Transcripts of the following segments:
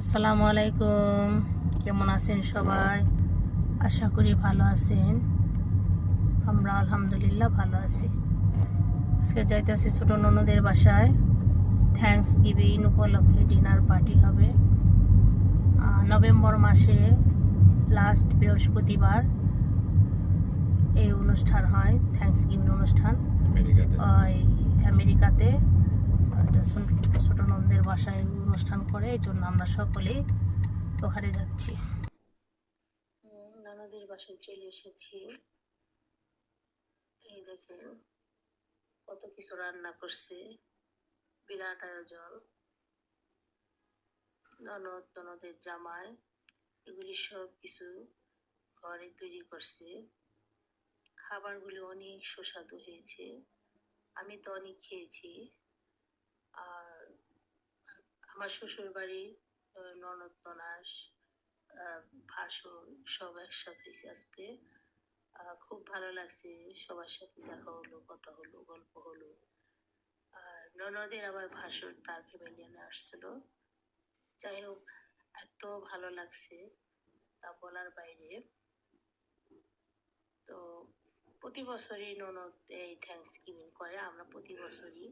আসসালামু আলাইকুম। কেমন আছেন সবাই? আশা করি ভালো আছেন। আমরা আলহামদুলিল্লাহ ভালো আছি। আজকে যাইতেছি ছোট ননদের বাসায়। থ্যাঙ্কস গিভিং উপলক্ষে ডিনার পার্টি হবে। নভেম্বর মাসে লাস্ট বৃহস্পতিবার এই অনুষ্ঠান হয় থ্যাঙ্কস গিভিং অনুষ্ঠান। আমেরিকাতে। ওই আমেরিকাতে। একটা ছোট- ছোট নন্দের বাসায় অনুষ্ঠান করে, এই জন্য আমরা সকলেই ওখানে যাচ্ছি। ননদের বাসায় চলে এসেছি। এই দেখেন, কত কিছু রান্না করছে। বিরাট আয়োজন। ননদ, ননদের জামাই, এগুলি সব কিছু ঘরে তৈরি করছে। খাবারগুলি অনেক সুস্বাদু হয়েছে। আমি তো অনেক খেয়েছি। আমার শ্বশুর আহ, ননদ আহ, ভাসুর সব একসাথে হয়েছে আজকে। খুব ভালো লাগছে সবার সাথে দেখা হলো কথা হলো গল্প হলো। আর ননদের আবার ভাসুর তার ফ্যামিলি নিয়ে আসছিল। যাই হোক এত ভালো লাগছে তা বলার বাইরে। তো প্রতি বছরই ননদ এই থ্যাংকস গিভিং করে আমরা প্রতি বছরই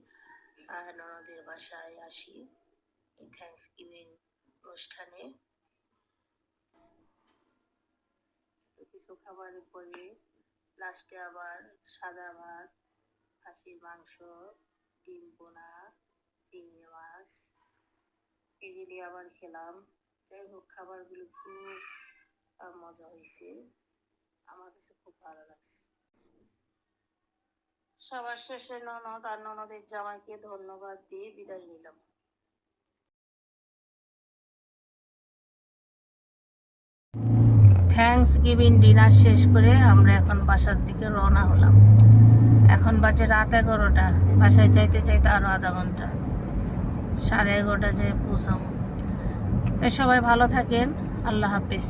ননদের বাসায় আসি। অনুষ্ঠানে কিছু খাবারের পরে লাস্টে আবার সাদা ভাত খাসির মাংস ডিম বোনা চিংড়ি মাছ এগুলি আবার খেলাম যাই হোক খাবারগুলো খুব মজা হয়েছে আমার কাছে খুব ভালো লাগছে সবার শেষে ননদ আর ননদের জামাইকে ধন্যবাদ দিয়ে বিদায় নিলাম থ্যাঙ্কস গিভিং ডিনার শেষ করে আমরা এখন বাসার দিকে রওনা হলাম। এখন বাজে রাত এগারোটা। বাসায় চাইতে চাইতে আরও আধা ঘণ্টা। সাড়ে এগারোটা যেয়ে পৌঁছাবো। তো সবাই ভালো থাকেন। আল্লাহ হাফিজ।